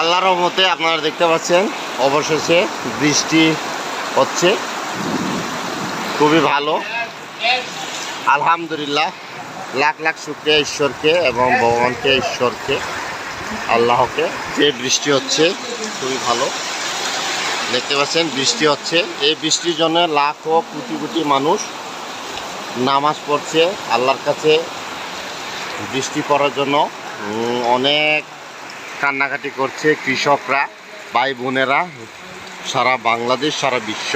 আল্লাহর মতে আপনারা দেখতে পাচ্ছেন, অবশেষে বৃষ্টি হচ্ছে। খুবই ভালো। আলহামদুলিল্লাহ, লাখ লাখ শুক্রিয়া ঈশ্বরকে এবং ভগবানকে ঈশ্বরকে, আল্লাহকে। যে বৃষ্টি হচ্ছে, খুবই ভালো। দেখতে পাচ্ছেন, বৃষ্টি হচ্ছে। এই বৃষ্টির জন্য লাখো কোটি কোটি মানুষ নামাজ পড়ছে। আল্লাহর কাছে বৃষ্টি পড়ার জন্য অনেক কান্নাকাটি করছে কৃষকরা, ভাই বোনেরা, সারা বাংলাদেশ, সারা বিশ্ব।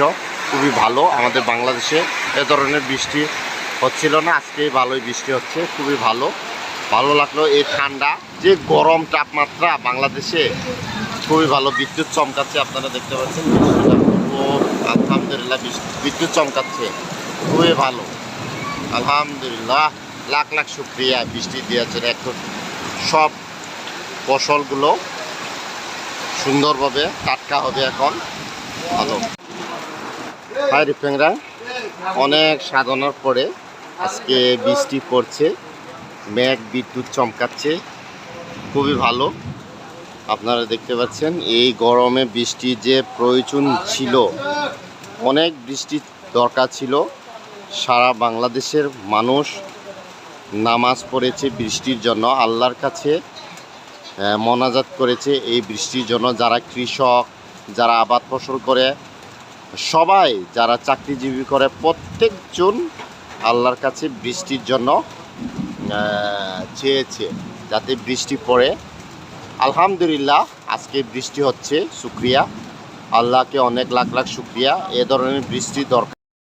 খুবই ভালো, আমাদের বাংলাদেশে এ ধরনের বৃষ্টি হচ্ছিল না আজকে ভালোই বৃষ্টি হচ্ছে, খুবই ভালো। ভালো লাগল এই ঠান্ডা, যে গরম তাপমাত্রা বাংলাদেশে, খুবই ভালো। বিদ্যুৎ চমকাচ্ছে, আপনারা দেখতে পাচ্ছেন। আলহামদুলিল্লাহ বিদ্যুৎ চমকাচ্ছে, খুবই ভালো। আলহামদুলিল্লাহ, লাখ লাখ শুক্রিয়া বৃষ্টি দিয়েছেন এখন। সব ফসলগুলো সুন্দরভাবে টাটকা হবে এখন। ভালো। হাই রিফেংরা অনেক সাধনার পরে আজকে বৃষ্টি পড়ছে, মেঘ বিদ্যুৎ চমকাচ্ছে, খুবই ভালো। আপনারা দেখতে পাচ্ছেন, এই গরমে বৃষ্টি যে প্রয়োজন ছিল, অনেক বৃষ্টি দরকার ছিল। সারা বাংলাদেশের মানুষ নামাজ পড়েছে বৃষ্টির জন্য, আল্লাহর কাছে মোনাজাত করেছে এই বৃষ্টির জন্য। যারা কৃষক, যারা আবাদ ফসল করে, সবাই যারা চাকরিজীবী করে, প্রত্যেকজন আল্লাহর কাছে বৃষ্টির জন্য চেয়েছে যাতে বৃষ্টি পড়ে। আলহামদুলিল্লাহ, আজকে বৃষ্টি হচ্ছে, শুক্রিয়া। আল্লাহকে অনেক লাখ লাখ শুক্রিয়া। এ ধরনের বৃষ্টি দরকার।